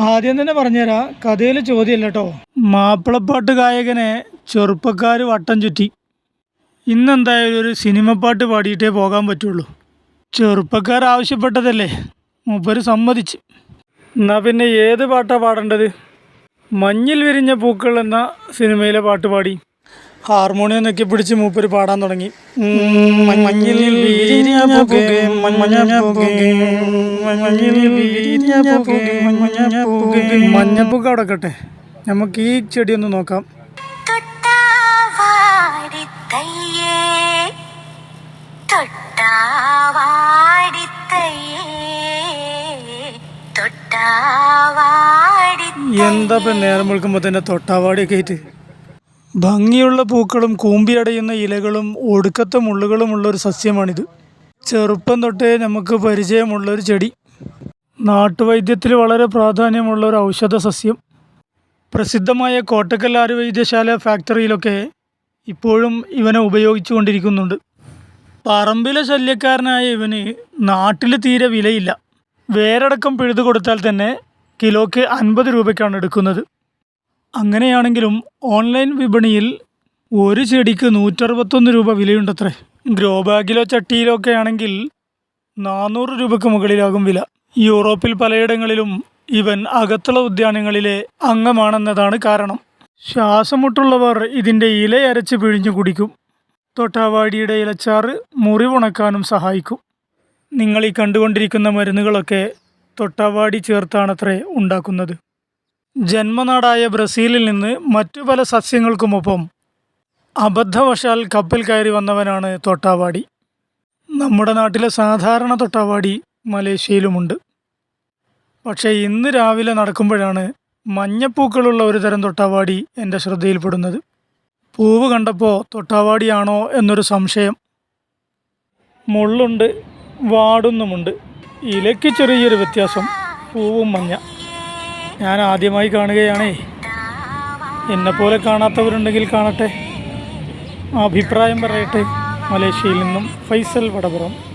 ആദ്യം തന്നെ പറഞ്ഞുതരാം കഥയിൽ ചോദ്യമല്ല കേട്ടോ മാപ്പിളപ്പാട്ട് ഗായകനെ ചെറുപ്പക്കാർ വട്ടം ചുറ്റി. ഇന്നെന്തായാലും ഒരു സിനിമ പാട്ട് പാടിയിട്ടേ പോകാൻ പറ്റുള്ളൂ. ചെറുപ്പക്കാർ ആവശ്യപ്പെട്ടതല്ലേ? മൂപ്പര് സമ്മതിച്ച്. എന്നാ പിന്നെ ഏത് പാട്ടാണ് പാടേണ്ടത്? മഞ്ഞിൽ വിരിഞ്ഞ പൂക്കൾ എന്ന സിനിമയിലെ പാട്ട് പാടി. ഹാർമോണിയം ഒക്കെ പിടിച്ച് മൂപ്പര് പാടാൻ തുടങ്ങി. മഞ്ഞിൽ. മഞ്ഞപ്പൂക്ക അവിടെ കട്ടെ നമുക്ക് ഈ ചെടി ഒന്ന് നോക്കാം. എന്താ ഇപ്പം നേരം വിളിക്കുമ്പോൾ തന്നെ തൊട്ടാവാടിയൊക്കെ ആയിട്ട്? ഭംഗിയുള്ള പൂക്കളും കൂമ്പിയടയുന്ന ഇലകളും ഒടുക്കത്തെ മുള്ളുകളുമുള്ള ഒരു സസ്യമാണിത്. ചെറുപ്പം തൊട്ടേ നമുക്ക് പരിചയമുള്ള ഒരു ചെടി. നാട്ടുവൈദ്യത്തിൽ വളരെ പ്രാധാന്യമുള്ള ഒരു ഔഷധ സസ്യം. പ്രസിദ്ധമായ കോട്ടക്കൽ ആയുർവൈദ്യശാല ഫാക്ടറിയിലൊക്കെ ഇപ്പോഴും ഇവനെ ഉപയോഗിച്ചു കൊണ്ടിരിക്കുന്നുണ്ട് പറമ്പിലെ ശല്യക്കാരനായ ഇവന് നാട്ടിൽ തീരെ വിലയില്ല. വേരടക്കം പിഴുതു കൊടുത്താൽ തന്നെ കിലോയ്ക്ക് അൻപത് രൂപയ്ക്കാണ് എടുക്കുന്നത്. അങ്ങനെയാണെങ്കിലും ഓൺലൈൻ വിപണിയിൽ ഒരു ചെടിക്ക് നൂറ്ററുപത്തൊന്ന് രൂപ വിലയുണ്ടത്രേ. ഗ്രോ ബാഗിലോ ചട്ടിയിലോ ഒക്കെ ആണെങ്കിൽ നാനൂറ് രൂപയ്ക്ക് മുകളിലാകും വില. യൂറോപ്പിൽ പലയിടങ്ങളിലും ഇവൻ അകത്തുള്ള ഉദ്യാനങ്ങളിലെ അംഗമാണെന്നതാണ് കാരണം. ശ്വാസമുട്ടുള്ളവർ ഇതിന്റെ ഇല അരച്ച് പിഴിഞ്ഞു കുടിക്കും. തൊട്ടാവാടിയുടെ ഇലച്ചാറ് മുറിവുണക്കാനും സഹായിക്കും. നിങ്ങൾ ഈ കണ്ടുകൊണ്ടിരിക്കുന്ന മരുന്നുകളൊക്കെ തൊട്ടാവാടി ചേർത്താണത്രേ ഉണ്ടാക്കുന്നത്. ജന്മനാടായ ബ്രസീലിൽ നിന്ന് മറ്റു പല സസ്യങ്ങൾക്കുമൊപ്പം അബദ്ധവശാൽ കപ്പൽ കയറി വന്നവനാണ് തൊട്ടാവാടി. നമ്മുടെ നാട്ടിലെ സാധാരണ തൊട്ടാവാടി മലേഷ്യയിലുമുണ്ട്. പക്ഷേ ഇന്ന് രാവിലെ നടക്കുമ്പോഴാണ് മഞ്ഞപ്പൂക്കളുള്ള ഒരു തരം തൊട്ടാവാടി എന്റെ ശ്രദ്ധയിൽപ്പെടുന്നത്. പൂവ് കണ്ടപ്പോൾ തൊട്ടാവാടിയാണോ എന്നൊരു സംശയം. മുള്ളുണ്ട് വാടുന്നുമുണ്ട്. ഇലയ്ക്ക് ചെറിയൊരു വ്യത്യാസം പൂവും മഞ്ഞ. ഞാൻ ആദ്യമായി കാണുകയാണേ. എന്നെപ്പോലെ കാണാത്തവരുണ്ടെങ്കിൽ കാണട്ടെ. അഭിപ്രായം പറയട്ടെ. മലേഷ്യയിൽ നിന്നും ഫൈസൽ വടപുറം.